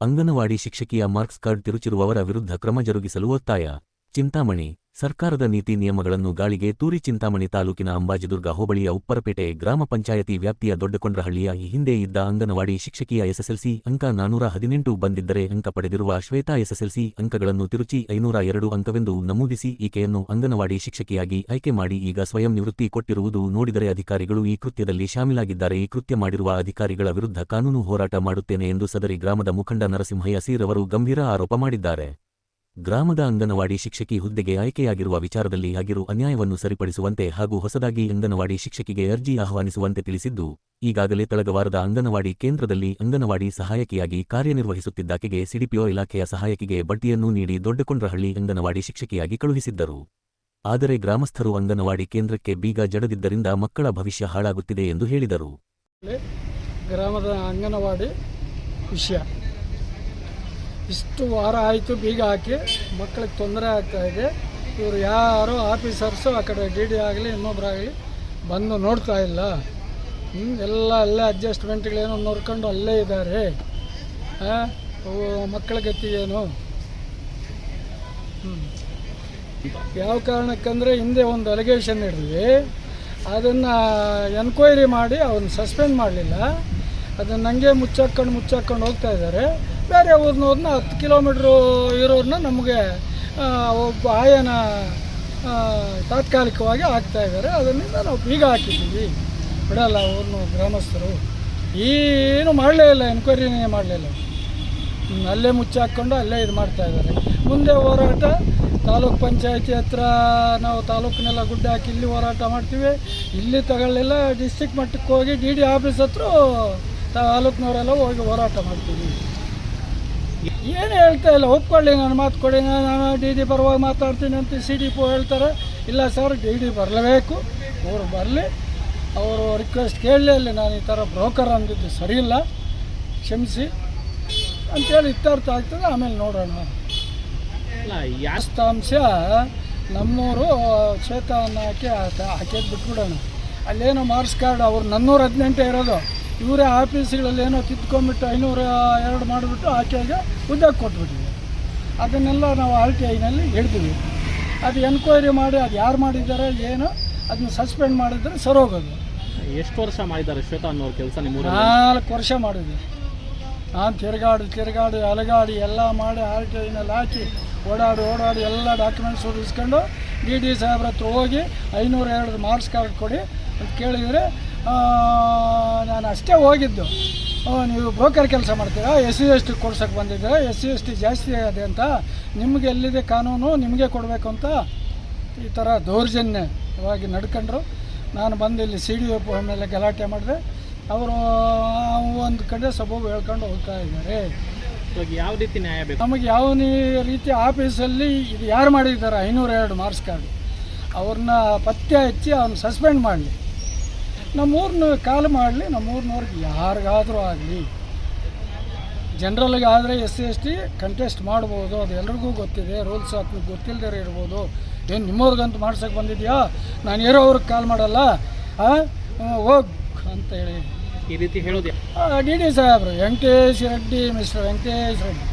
ಅಂಗನವಾಡಿ ಶಿಕ್ಷಕಿಯ marks card ತಿರುಚಿರುವವರ ವಿರುದ್ಧ ಕ್ರಮ ಜರುಗಿಸಲು ಒತ್ತಾಯ. ಚಿಂತಾಮಣಿ. ಸರ್ಕಾರದ ನೀತಿ ನಿಯಮಗಳನ್ನು ಗಾಳಿಗೆ ತೂರಿ ಚಿಂತಾಮಣಿ ತಾಲೂಕಿನ ಅಂಬಾಜಿದುರ್ಗ ಹೋಬಳಿಯ ಉಪ್ಪರಪೇಟೆ ಗ್ರಾಮ ಪಂಚಾಯತಿ ವ್ಯಾಪ್ತಿಯ ದೊಡ್ಡಕೊಂಡ್ರಹಳ್ಳಿಯ ಈ ಹಿಂದೆ ಇದ್ದ ಅಂಗನವಾಡಿ ಶಿಕ್ಷಕಿಯ ಎಸ್ಎಸ್ಎಲ್ಸಿ ಅಂಕ ನಾನೂರ ಹದಿನೆಂಟು ಬಂದಿದ್ದರೆ ಅಂಕ ಪಡೆದಿರುವ ಶ್ವೇತಾ ಎಸ್ಎಸ್ಎಲ್ಸಿ ಅಂಕಗಳನ್ನು ತಿರುಚಿ ಐನೂರ ಎರಡು ಅಂಕವೆಂದು ನಮೂದಿಸಿ ಈಕೆಯನ್ನು ಅಂಗನವಾಡಿ ಶಿಕ್ಷಕಿಯಾಗಿ ಆಯ್ಕೆ ಮಾಡಿ ಈಗ ಸ್ವಯಂ ನಿವೃತ್ತಿ ಕೊಟ್ಟಿರುವುದು ನೋಡಿದರೆ ಅಧಿಕಾರಿಗಳು ಈ ಕೃತ್ಯದಲ್ಲಿ ಶಾಮೀಲಾಗಿದ್ದಾರೆ. ಈ ಕೃತ್ಯ ಮಾಡಿರುವ ಅಧಿಕಾರಿಗಳ ವಿರುದ್ಧ ಕಾನೂನು ಹೋರಾಟ ಮಾಡುತ್ತೇನೆ ಎಂದು ಸದರಿ ಗ್ರಾಮದ ಮುಖಂಡ ನರಸಿಂಹಯ್ಯ ಸೀರವರು ಗಂಭೀರ ಆರೋಪ ಮಾಡಿದ್ದಾರೆ. ಗ್ರಾಮದ ಅಂಗನವಾಡಿ ಶಿಕ್ಷಕಿ ಹುದ್ದೆಗೆ ಆಯ್ಕೆಯಾಗಿರುವ ವಿಚಾರದಲ್ಲಿ ಆಗಿರು ಅನ್ಯಾಯವನ್ನು ಸರಿಪಡಿಸುವಂತೆ ಹಾಗೂ ಹೊಸದಾಗಿ ಅಂಗನವಾಡಿ ಶಿಕ್ಷಕಿಗೆ ಅರ್ಜಿ ಆಹ್ವಾನಿಸುವಂತೆ ತಿಳಿಸಿದ್ದು, ಈಗಾಗಲೇ ತಳಗವಾರದ ಅಂಗನವಾಡಿ ಕೇಂದ್ರದಲ್ಲಿ ಅಂಗನವಾಡಿ ಸಹಾಯಕಿಯಾಗಿ ಕಾರ್ಯನಿರ್ವಹಿಸುತ್ತಿದ್ದಾಕೆಗೆ ಸಿಡಿಪಿಒ ಇಲಾಖೆಯ ಸಹಾಯಕಿಗೆ ಬಡ್ಡಿಯನ್ನೂ ನೀಡಿ ದೊಡ್ಡಕೊಂಡ್ರಹಳ್ಳಿ ಅಂಗನವಾಡಿ ಶಿಕ್ಷಕಿಯಾಗಿ ಕಳುಹಿಸಿದ್ದರು. ಆದರೆ ಗ್ರಾಮಸ್ಥರು ಅಂಗನವಾಡಿ ಕೇಂದ್ರಕ್ಕೆ ಬೀಗ ಜಡದಿದ್ದರಿಂದ ಮಕ್ಕಳ ಭವಿಷ್ಯ ಹಾಳಾಗುತ್ತಿದೆ ಎಂದು ಹೇಳಿದರು. ಗ್ರಾಮದ ಅಂಗನವಾಡಿ ವಿಷಯ. ಇಷ್ಟು ವಾರ ಆಯಿತು ಬೀಗ ಹಾಕಿ ಮಕ್ಕಳಿಗೆ ತೊಂದರೆ ಆಗ್ತಾ ಇದೆ. ಇವರು ಯಾರು ಆಫೀಸರ್ಸು, ಆ ಕಡೆ ಡಿ ಡಿ ಆಗಲಿ ಇನ್ನೊಬ್ಬರಾಗಲಿ ಬಂದು ನೋಡ್ತಾ ಇಲ್ಲ. ಎಲ್ಲ ಅಲ್ಲೇ ಅಡ್ಜಸ್ಟ್ಮೆಂಟ್ಗಳೇನೋ ನೋಡ್ಕೊಂಡು ಅಲ್ಲೇ ಇದ್ದಾರೆ. ಮಕ್ಕಳ ಗತಿಗೇನು ಹ್ಞೂ ಯಾವ ಕಾರಣಕ್ಕಂದರೆ ಹಿಂದೆ ಒಂದು ಅಲಿಗೇಷನ್ ಹಿಡಿದ್ವಿ ಅದನ್ನು ಎನ್ಕ್ವೈರಿ ಮಾಡಿ ಅವನ್ನ ಸಸ್ಪೆಂಡ್ ಮಾಡಲಿಲ್ಲ. ಅದನ್ನು ನನಗೆ ಮುಚ್ಚಾಕ್ಕೊಂಡು ಮುಚ್ಚಾಕ್ಕೊಂಡು ಹೋಗ್ತಾ ಇದ್ದಾರೆ. ಬೇರೆ ಊರಿನವ್ರನ್ನ ಹತ್ತು ಕಿಲೋಮೀಟ್ರು ಇರೋರನ್ನ ನಮಗೆ ಒಬ್ಬ ಆಯನ ತಾತ್ಕಾಲಿಕವಾಗಿ ಹಾಕ್ತಾ ಇದ್ದಾರೆ. ಅದರಿಂದ ನಾವು ಬೀಗ ಹಾಕಿದ್ದೀವಿ. ಬಿಡಲ್ಲ ಊರಿನ ಗ್ರಾಮಸ್ಥರು. ಏನು ಮಾಡಲೇ ಇಲ್ಲ ಎನ್ಕ್ವೈರಿನೇ ಮಾಡಲೇ ಇಲ್ಲ. ಅಲ್ಲೇ ಮುಚ್ಚಾಕೊಂಡು ಅಲ್ಲೇ ಇದು ಮಾಡ್ತಾ ಇದ್ದಾರೆ. ಮುಂದೆ ಹೋರಾಟ, ತಾಲೂಕು ಪಂಚಾಯತಿ ಹತ್ರ ನಾವು ತಾಲೂಕಿನೆಲ್ಲ ಗುಡ್ಡ ಹಾಕಿ ಇಲ್ಲಿ ಹೋರಾಟ ಮಾಡ್ತೀವಿ. ಇಲ್ಲಿ ತಗೊಳ್ಳಿಲ್ಲ ಡಿಸ್ಟಿಕ್ ಮಟ್ಟಕ್ಕೆ ಹೋಗಿ ಡಿ ಡಿ ಆಫೀಸ್ ಹತ್ರ ತಾಲೂಕಿನವರೆಲ್ಲ ಹೋಗಿ ಹೋರಾಟ ಮಾಡ್ತೀವಿ. ಏನು ಹೇಳ್ತಾ ಇಲ್ಲ ಒಪ್ಕೊಳ್ಳಿ ನನ್ನ ಮಾತು ಕೊಡಿ ನಾನು ಡಿ ಡಿ ಪರವಾಗಿ ಮಾತಾಡ್ತೀನಿ ಅಂತ ಸಿ ಡಿ ಪೋ ಹೇಳ್ತಾರೆ. ಇಲ್ಲ ಸರ್ ಡಿ ಡಿ ಬರಲೇಬೇಕು ಅವರು ಬರಲಿ. ಅವರು ರಿಕ್ವೆಸ್ಟ್ ಕೇಳಲಿ ಅಲ್ಲಿ ನಾನು ಈ ಥರ ಬ್ರೋಕರ್ ಅಂದಿದ್ದು ಸರಿ ಇಲ್ಲ ಕ್ಷಮಿಸಿ ಅಂತೇಳಿ ಇತ್ಯರ್ಥ ಆಗ್ತದೆ ಆಮೇಲೆ ನೋಡೋಣ. ಅಲ್ಲ ಯಾಸ್ತಾಂಶ ನಮ್ಮೂರು ಶ್ವೇತವನ್ನು ಹಾಕಿ ಹಾಕಿದ್ದು ಹಾಕಿದ್ ಬಿಟ್ಬಿಡೋಣ. ಅಲ್ಲೇನೋ ಮಾರ್ಕ್ಸ್ ಕಾರ್ಡ್ ಅವ್ರು ನನ್ನೂರ ಹದಿನೆಂಟೇ ಇರೋದು. ಇವರೇ ಆಫೀಸ್ಗಳಲ್ಲಿ ಏನೋ ತಿದ್ಕೊಂಡ್ಬಿಟ್ಟು ಐನೂರ ಎರಡು ಮಾಡಿಬಿಟ್ಟು ಆಕೆಗೆ ಉದ್ಯೋಗ ಕೊಟ್ಬಿಟ್ಟಿದೆ ಅದನ್ನೆಲ್ಲ ನಾವು ಆರ್ ಟಿ ಐನಲ್ಲಿ ಹಿಡ್ತೀವಿ ಅದು ಎನ್ಕ್ವೈರಿ ಮಾಡಿ ಅದು ಯಾರು ಮಾಡಿದ್ದಾರೆ ಏನು ಅದನ್ನ ಸಸ್ಪೆಂಡ್ ಮಾಡಿದ್ರೆ ಸರೋಗೋದು. ಎಷ್ಟು ವರ್ಷ ಮಾಡಿದ್ದಾರೆ ಶ್ವೇತಾ ಅನ್ನೋರು ಕೆಲಸ ನಿಮ್ಮ ನಾಲ್ಕು ವರ್ಷ ಮಾಡಿದ್ವಿ ನಾನು ತಿರುಗಾಡಿ ತಿರುಗಾಡಿ ಅಲಗಾಡಿ ಎಲ್ಲ ಮಾಡಿ ಆರ್ ಟಿ ಐನಲ್ಲಿ ಹಾಕಿ ಓಡಾಡಿ ಓಡಾಡಿ ಎಲ್ಲ ಡಾಕ್ಯುಮೆಂಟ್ಸ್ ಇಸ್ಕೊಂಡು ಡಿ ಡಿ ಸಾಹೇಬ್ರ ಹತ್ರ ಹೋಗಿ ಐನೂರ ಎರಡು ಮಾರ್ಕ್ಸ್ ಕಾರ್ಡ್ ಕೊಡಿ ಅಂತ ಕೇಳಿದರೆ ನಾನು ಅಷ್ಟೇ ಹೋಗಿದ್ದು. ನೀವು ಬ್ರೋಕರ್ ಕೆಲಸ ಮಾಡ್ತೀರಾ? ಎಸ್ ಸಿ ಎಸ್ ಟಿ ಕೊಡ್ಸೋಕೆ ಬಂದಿದ್ದೀರಾ? ಎಸ್ ಸಿ ಎಸ್ ಟಿ ಜಾಸ್ತಿ ಆಗಿದೆ ಅಂತ? ನಿಮಗೆ ಎಲ್ಲಿದೆ ಕಾನೂನು? ನಿಮಗೆ ಕೊಡಬೇಕು ಅಂತ? ಈ ಥರ ದೌರ್ಜನ್ಯವಾಗಿ ನಡ್ಕೊಂಡ್ರು. ನಾನು ಬಂದು ಇಲ್ಲಿ ಸಿ ಡಿ ಎಫ್ ಮೇಲೆ ಗಲಾಟೆ ಮಾಡಿದೆ. ಅವರು ಒಂದು ಕಡೆ ಸಬೂಬು ಹೇಳ್ಕೊಂಡು ಹೋಗ್ತಾ ಇದ್ದಾರೆ. ಯಾವ ರೀತಿ ನ್ಯಾಯ ಬೇಕು? ನಮಗೆ ಯಾವ ರೀತಿ ಆಫೀಸಲ್ಲಿ ಇದು ಯಾರು ಮಾಡಿದ್ದಾರೆ? ಐನೂರ ಎರಡು ಮಾರ್ಕ್ಸ್ ಕಾರ್ಡು. ಅವ್ರನ್ನ ಪತ್ತೆ ಹಚ್ಚಿ ಅವ್ನ ಸಸ್ಪೆಂಡ್ ಮಾಡಲಿ. ನಮ್ಮೂರನ್ನ ಕಾಲ್ ಮಾಡಲಿ ನಮ್ಮೂರಿನವ್ರಿಗೆ ಯಾರಿಗಾದರೂ ಆಗಲಿ. ಜನರಲ್ಗೆ ಆದರೆ S C S T contest ಮಾಡ್ಬೋದು ಅದು ಎಲ್ರಿಗೂ ಗೊತ್ತಿದೆ ರೂಲ್ಸ್ ಹಾಕಿ ಗೊತ್ತಿಲ್ಲದೆ ಇರ್ಬೋದು. ಏನು ನಿಮ್ಮವ್ರಿಗಂತೂ ಮಾಡ್ಸೋಕೆ ಬಂದಿದ್ಯಾ? ನಾನು ಇರೋವ್ರಿಗೆ ಕಾಲ್ ಮಾಡಲ್ಲ ಹಾಂ ಹೋಗ್ ಅಂತ ಹೇಳಿ. ಈ ರೀತಿ ಹೇಳೋದು ಡಿ ಡಿ ಸಾಹೇಬ್ರು ವೆಂಕಟೇಶ್ ರೆಡ್ಡಿ ಮಿಸ್ಟರ್ ವೆಂಕಟೇಶ್ ರೆಡ್ಡಿ.